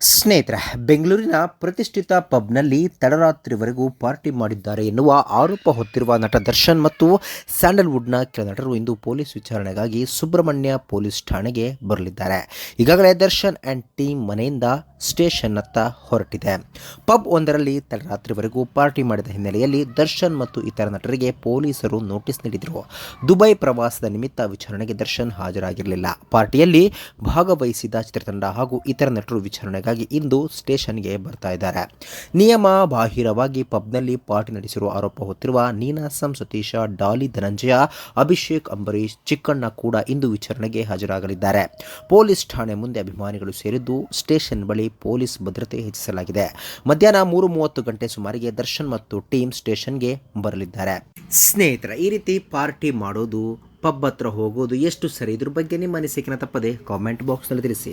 ಸ್ನೇಹಿತರೆ, ಬೆಂಗಳೂರಿನ ಪ್ರತಿಷ್ಠಿತ ಪಬ್ನಲ್ಲಿ ತಡರಾತ್ರಿವರೆಗೂ ಪಾರ್ಟಿ ಮಾಡಿದ್ದಾರೆ ಎನ್ನುವ ಆರೋಪ ಹೊತ್ತಿರುವ ನಟ ದರ್ಶನ್ ಮತ್ತು ಸ್ಯಾಂಡಲ್ವುಡ್ನ ಕೆಲ ನಟರು ಇಂದು ಪೊಲೀಸ್ ವಿಚಾರಣೆಗಾಗಿ ಸುಬ್ರಹ್ಮಣ್ಯ ಪೊಲೀಸ್ ಠಾಣೆಗೆ ಬರಲಿದ್ದಾರೆ. ಈಗಾಗಲೇ ದರ್ಶನ್ ಆ್ಯಂಡ್ ಟೀಮ್ ಮನೆಯಿಂದ ಸ್ಟೇಷನ್ನತ್ತ ಹೊರಟಿದೆ. ಪಬ್ ಒಂದರಲ್ಲಿ ತಡರಾತ್ರಿವರೆಗೂ ಪಾರ್ಟಿ ಮಾಡಿದ ಹಿನ್ನೆಲೆಯಲ್ಲಿ ದರ್ಶನ್ ಮತ್ತು ಇತರ ನಟರಿಗೆ ಪೊಲೀಸರು ನೋಟಿಸ್ ನೀಡಿದರು. ದುಬೈ ಪ್ರವಾಸದ ನಿಮಿತ್ತ ವಿಚಾರಣೆಗೆ ದರ್ಶನ್ ಹಾಜರಾಗಿರಲಿಲ್ಲ. ಪಾರ್ಟಿಯಲ್ಲಿ ಭಾಗವಹಿಸಿದ ಚಿತ್ರತಂಡ ಹಾಗೂ ಇತರ ನಟರು ವಿಚಾರಣೆಗಾಗಿ ಇಂದು ಸ್ಟೇಷನ್ಗೆ ಬರ್ತಾ ಇದ್ದಾರೆ. ನಿಯಮ ಬಾಹಿರವಾಗಿ ಪಬ್ನಲ್ಲಿ ಪಾರ್ಟಿ ನಡೆಸಿರುವ ಆರೋಪ ಹೊತ್ತಿರುವ ನೀನಾಸಂ ಸತೀಶ, ಡಾಲಿ ಧನಂಜಯ, ಅಭಿಷೇಕ್ ಅಂಬರೀಶ್ ಚಿಕ್ಕಣ್ಣ ಕೂಡ ಇಂದು ವಿಚಾರಣೆಗೆ ಹಾಜರಾಗಲಿದ್ದಾರೆ. ಪೊಲೀಸ್ ಠಾಣೆ ಮುಂದೆ ಅಭಿಮಾನಿಗಳು ಸೇರಿದ್ದು ಸ್ಟೇಷನ್ ಬಳಿ ಪೊಲೀಸ್ ಭದ್ರತೆ ಹೆಚ್ಚಿಸಲಾಗಿದೆ. ಮಧ್ಯಾಹ್ನ ಮೂರು ಮೂವತ್ತು ಗಂಟೆ ಸುಮಾರಿಗೆ ದರ್ಶನ್ ಮತ್ತು ಟೀಮ್ ಸ್ಟೇಷನ್ಗೆ ಬರಲಿದ್ದಾರೆ. ಸ್ನೇಹಿತರ, ಈ ರೀತಿ ಪಾರ್ಟಿ ಮಾಡೋದು ಪಬ್ ಹತ್ರ ಹೋಗೋದು ಎಷ್ಟು ಸರಿ ಇದ್ರ ಬಗ್ಗೆ ನಿಮ್ಮ ಅನಿಸಿಕೆನ ತಪ್ಪದೆ ಕಾಮೆಂಟ್ ಬಾಕ್ಸ್ನಲ್ಲಿ ತಿಳಿಸಿ.